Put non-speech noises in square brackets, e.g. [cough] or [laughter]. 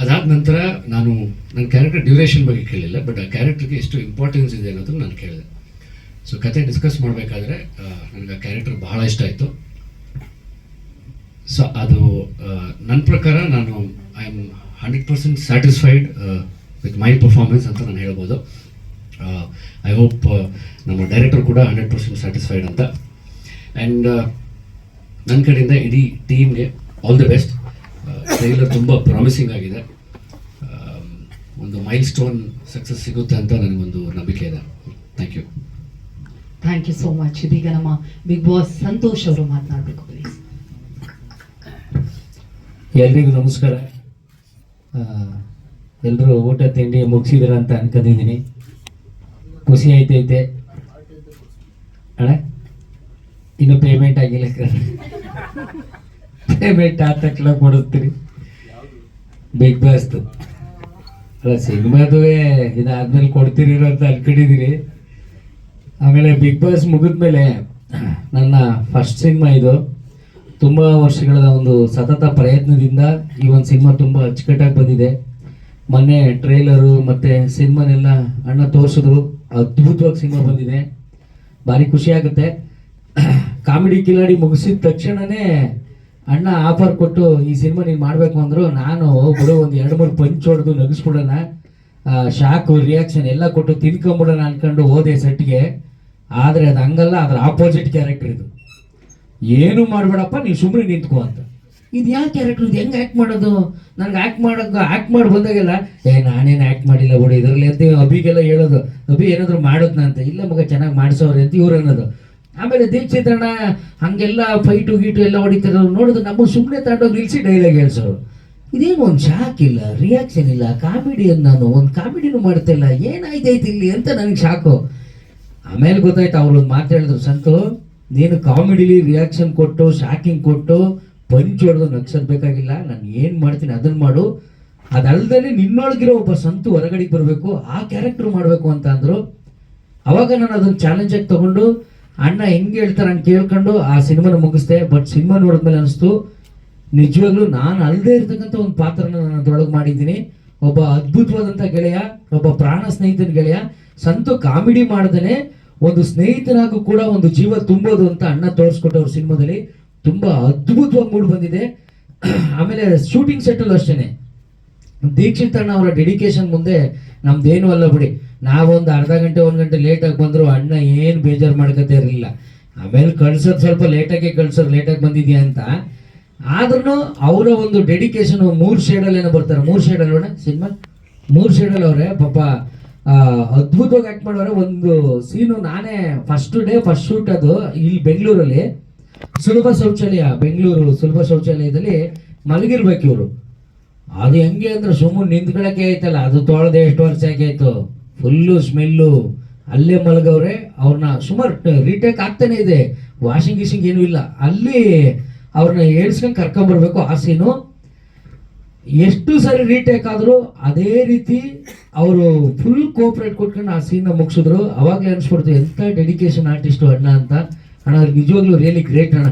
ಅದಾದ ನಂತರ ನಾನು ನನ್ನ ಕ್ಯಾರೆಕ್ಟರ್ ಡ್ಯೂರೇಷನ್ ಬಗ್ಗೆ ಕೇಳಿಲ್ಲ ಬಟ್ ಆ ಕ್ಯಾರೆಕ್ಟರ್ಗೆ ಎಷ್ಟು ಇಂಪಾರ್ಟೆನ್ಸ್ ಇದೆ ಅನ್ನೋದನ್ನು ನಾನು ಕೇಳಿದೆ. ಸೊ ಕತೆ ಡಿಸ್ಕಸ್ ಮಾಡಬೇಕಾದ್ರೆ ನನಗೆ ಆ ಕ್ಯಾರೆಕ್ಟರ್ ಬಹಳ ಇಷ್ಟ ಆಯಿತು. ಸೊ ಅದು ನನ್ನ ಪ್ರಕಾರ ನಾನು I am hundred percent satisfied with my performance ಅಂತ ನಾನು ಹೇಳ್ಬೋದು. ಐ ಹೋಪ್ ನಮ್ಮ ಡೈರೆಕ್ಟರ್ ಕೂಡ ಹಂಡ್ರೆಡ್ ಪರ್ಸೆಂಟ್ ಸ್ಯಾಟಿಸ್ಫೈಡ್ ಅಂತ. ಆ್ಯಂಡ್ ನನ್ನ ಕಡೆಯಿಂದ ಇಡೀ ಟೀಮ್ಗೆ ಆಲ್ ದಿ ಬೆಸ್ಟ್ ಟ್ರೈಲರ್ ತುಂಬ ಪ್ರಾಮಿಸಿಂಗ್ ಆಗಿದೆ. ಒಂದು ಮೈಲ್ ಸ್ಟೋನ್ ಸಕ್ಸಸ್ ಸಿಗುತ್ತೆ ಅಂತ ನನಗೊಂದು ನಂಬಿಕೆ ಇದೆ. Thank you thank you so much ಇದೀಗ ನಮ್ಮ ಬಿಗ್ ಬಾಸ್ ಸಂತೋಷ್ ಅವರು ಮಾತನಾಡಬೇಕು ಪ್ಲೀಸ್ ಎಲ್ರಿಗೂ ನಮಸ್ಕಾರ. ಎಲ್ಲರೂ ಊಟ ತಿಂಡಿ ಮುಗಿಸಿದ್ರ ಅಂತ ಅನ್ಕೊಂಡಿದ್ದೀನಿ. ಖುಷಿ ಆಯ್ತೈತೆ. ಅಣ್ಣ ಇನ್ನು ಪೇಮೆಂಟ್ ಆಗಿಲ್ಲ. ಪೇಮೆಂಟ್ ಆದ ತಕ್ಷಣ ಕೊಡುತ್ತೀರಿ ಬಿಗ್ ಬಾಸ್ದು ಅಲ್ಲ, ಸಿನಿಮಾದುವೆ ಇದಾದ್ಮೇಲೆ ಕೊಡ್ತೀರಿ ಅಂತ ಅನ್ಕೊಂಡಿದ್ದೀರಿ ಆಮೇಲೆ ಬಿಗ್ ಬಾಸ್ ಮುಗಿದ್ಮೇಲೆ ನನ್ನ ಫಸ್ಟ್ ಸಿನಿಮಾ ಇದು. ತುಂಬ ವರ್ಷಗಳ ಒಂದು ಸತತ ಪ್ರಯತ್ನದಿಂದ ಈ ಒಂದು ಸಿನಿಮಾ ತುಂಬ ಅಚ್ಚುಕಟ್ಟಾಗಿ ಬಂದಿದೆ. ಮೊನ್ನೆ ಟ್ರೇಲರು ಮತ್ತು ಸಿನಿಮಾನೆಲ್ಲ ಅಣ್ಣ ತೋರಿಸಿದ್ರು. ಅದ್ಭುತವಾಗಿ ಸಿನಿಮಾ ಬಂದಿದೆ. ಭಾರಿ ಖುಷಿ ಆಗುತ್ತೆ. [clears throat] ಕಾಮಿಡಿ ಕಿಲಾಡಿ ಮುಗಿಸಿದ ತಕ್ಷಣನೇ ಅಣ್ಣ ಆಫರ್ ಕೊಟ್ಟು ಈ ಸಿನಿಮಾ ನೀನು ಮಾಡಬೇಕು ಅಂದರು ನಾನು ಬಿಡು ಒಂದು ಎರಡು ಮೂರು ಪಂಚ್ ಹೊಡೆದು ನಗಿಸ್ಬಿಡೋಣ. ಶಾಕು ರಿಯಾಕ್ಷನ್ ಎಲ್ಲ ಕೊಟ್ಟು ತಿನ್ಕೊಂಬಿಡೋಣ ಅನ್ಕೊಂಡು ಹೋದೆ ಸೆಟ್ಗೆ. ಆದರೆ ಅದು ಹಂಗಲ್ಲ, ಅದರ ಆಪೋಸಿಟ್ ಕ್ಯಾರೆಕ್ಟರ್ ಇದು. ಏನು ಮಾಡಬೇಡಪ್ಪ, ನೀನು ಸುಮ್ಮನೆ ನಿಂತ್ಕೊ ಅಂತ. ಇದು ಯಾವ ಕ್ಯಾರೆಕ್ಟರ್ ಇದು ಹೆಂಗೆ ಆ್ಯಕ್ಟ್ ಮಾಡೋದು? ನನಗೆ ಆ್ಯಕ್ಟ್ ಮಾಡೋದು ಆ್ಯಕ್ಟ್ ಮಾಡಿ ಬಂದಾಗೆಲ್ಲ, ಏ, ನಾನೇನು ಆ್ಯಕ್ಟ್ ಮಾಡಿಲ್ಲ ಬಿಡು, ಇದರಲ್ಲಿ ಅಂತ ಅಭಿಗೆಲ್ಲ ಹೇಳೋದು. ಅಭಿ ಏನಾದರೂ ಮಾಡೋದ್ನ ಅಂತ ಇಲ್ಲ ಮಗ, ಚೆನ್ನಾಗಿ ಮಾಡಿಸೋರು ಅಂತ ಇವ್ರು ಅನ್ನೋದು. ಆಮೇಲೆ ದೀಕ್ಷಿತಣ್ಣ ಹಂಗೆಲ್ಲ ಫೈಟು ಗೀಟು ಎಲ್ಲ ಹೊಡಿತಾರೆ. ನೋಡಿದ್ರೆ ನಮ್ಮ ಸುಮ್ಮನೆ ತಗೊಂಡೋಗಿ ನಿಲ್ಸಿ ಡೈಲಾಗ್ ಹೇಳ್ಸೋರು. ಇದೇನು ಒಂದು ಶಾಕ್ ಇಲ್ಲ ರಿಯಾಕ್ಷನ್ ಇಲ್ಲ ಕಾಮಿಡಿಯನ್ನು ನಾನು ಒಂದು ಕಾಮಿಡಿನೂ ಮಾಡ್ತಿಲ್ಲ ಏನಾಯ್ತೈತಿ ಇಲ್ಲಿ ಅಂತ ನನಗೆ ಶಾಕು ಆಮೇಲೆ ಗೊತ್ತಾಯ್ತು ಅವ್ರು ಒಂದು ಮಾತು ಹೇಳಿದ್ರು, ಸಂತು, ನೀನು ಕಾಮಿಡಿಲಿ ರಿಯಾಕ್ಷನ್ ಕೊಟ್ಟು ಶಾಕಿಂಗ್ ಕೊಟ್ಟು ಪಂಚ್ ಹೊಡೆದು ನಗ್ಸೋದ್ ಬೇಕಾಗಿಲ್ಲ. ನಾನು ಏನು ಮಾಡ್ತೀನಿ ಅದನ್ನು ಮಾಡು. ಅದಲ್ದೇ ನಿನ್ನೊಳಗಿರೋ ಒಬ್ಬ ಸಂತು ಹೊರಗಡೆಗೆ ಬರಬೇಕು, ಆ ಕ್ಯಾರೆಕ್ಟರ್ ಮಾಡಬೇಕು ಅಂತ ಅಂದರು. ಅವಾಗ ನಾನು ಅದನ್ನು ಚಾಲೆಂಜಾಗಿ ತಗೊಂಡು ಅಣ್ಣ ಹೆಂಗೆ ಹೇಳ್ತಾರೆ ಅಂತ ಕೇಳ್ಕೊಂಡು ಆ ಸಿನಿಮಾನ ಮುಗಿಸ್ದೆ ಬಟ್ ಸಿನಿಮಾ ನೋಡಿದ್ಮೇಲೆ ಅನಿಸ್ತು, ನಿಜವಾಗ್ಲೂ ನಾನು ಅಲ್ಲದೆ ಇರ್ತಕ್ಕಂಥ ಒಂದು ಪಾತ್ರನ ನಾನು ಅದ್ರೊಳಗೆ ಮಾಡಿದ್ದೀನಿ. ಒಬ್ಬ ಅದ್ಭುತವಾದಂಥ ಗೆಳೆಯ, ಒಬ್ಬ ಪ್ರಾಣ ಸ್ನೇಹಿತನ ಗೆಳೆಯ ಸಂತು ಕಾಮಿಡಿ ಮಾಡ್ದೇ ಒಂದು ಸ್ನೇಹಿತನಾಗೂ ಕೂಡ ಒಂದು ಜೀವ ತುಂಬೋದು ಅಂತ ಅಣ್ಣ ತೋರಿಸ್ಕೊಟ್ಟವ್ರ ಸಿನಿಮಾದಲ್ಲಿ. ತುಂಬಾ ಅದ್ಭುತವಾಗಿ ಮೂಡ್ ಬಂದಿದೆ. ಆಮೇಲೆ ಶೂಟಿಂಗ್ ಸೆಟ್ಟಲ್ಲೂ ಅಷ್ಟೇ ದೀಕ್ಷಿತ್ ಅಣ್ಣ ಅವರ ಡೆಡಿಕೇಶನ್ ಮುಂದೆ ನಮ್ದೇನು ಅಲ್ಲ ಬಿಡಿ. ನಾವೊಂದು ಅರ್ಧ ಗಂಟೆ, ಒಂದು ಗಂಟೆ ಲೇಟಾಗಿ ಬಂದ್ರು ಅಣ್ಣ ಏನು ಬೇಜಾರು ಮಾಡ್ಕೋತ ಇರಲಿಲ್ಲ. ಆಮೇಲೆ ಕಳ್ಸೋದು ಸ್ವಲ್ಪ ಲೇಟಾಗೆ ಕಳ್ಸೋರು ಲೇಟಾಗಿ ಬಂದಿದ್ಯಾ ಅಂತ. ಆದ್ರೂ ಅವರ ಒಂದು ಡೆಡಿಕೇಶನ್ ಮೂರು ಶೇಡಲ್ಲಿ ಏನೋ ಬರ್ತಾರೆ. ಮೂರು ಶೇಡಲ್ಲಿ ಅಣ್ಣ ಸಿನಿಮಾ? ಮೂರು ಶೇಡಲ್ಲಿ ಅವರೇ ಪಾಪ ಅದ್ಭುತವಾಗಿ ಆಕ್ಟ್ ಮಾಡೋರೆ. ಒಂದು ಸೀನು ನಾನೇ ಫಸ್ಟ್ ಡೇ ಫಸ್ಟ್ ಶೂಟ್ ಅದು ಇಲ್ಲಿ ಬೆಂಗಳೂರಲ್ಲಿ. ಸುಲಭ ಶೌಚಾಲಯ, ಬೆಂಗಳೂರು ಸುಲಭ ಶೌಚಾಲಯದಲ್ಲಿ ಮಲಗಿರ್ಬೇಕು ಇವರು. ಅದು ಹೆಂಗೆ ಅಂದ್ರೆ ಸುಮ್ಮನೆ ನಿಂತ್ಕೊಳಕ್ಕೆ ಆಯ್ತಲ್ಲ. ಅದು ತೊಳೆದೆ ಎಷ್ಟು ವರ್ಷ ಆಗಿ ಆಯ್ತು. Full smell. ಅಲ್ಲೇ ಮಲಗವ್ರೆ ಅವ್ರನ್ನ ಸುಮಾರು ರೀಟೇಕ್ ಆಗ್ತಾನೆ ಇದೆ. ವಾಷಿಂಗ್ ಗೀಶಿಂಗ್ ಏನೂ ಇಲ್ಲ. ಅಲ್ಲಿ ಅವ್ರನ್ನ ಏಳ್ಸ್ಕೊಂಡು ಕರ್ಕೊಂಬರ್ಬೇಕು ಆ ಸೀನು ಎಷ್ಟು ಸರಿ ರೀಟೇಕ್ ಆದರೂ ಅದೇ ರೀತಿ ಅವರು ಫುಲ್ ಕೋಪ್ರೇಟ್ ಕೊಟ್ಕೊಂಡು ಆ ಸೀನ್ನ ಮುಗಿಸಿದ್ರು. ಅವಾಗಲೇ ಅನಿಸ್ಬಿಡ್ತು ಎಂಥ ಡೆಡಿಕೇಶನ್ ಆರ್ಟಿಸ್ಟು ಅಣ್ಣ ಅಂತ. ಅಣ್ಣ, ನಿಜವಾಗ್ಲೂ ರಿಯಲಿ ಗ್ರೇಟ್ ಅಣ್ಣ.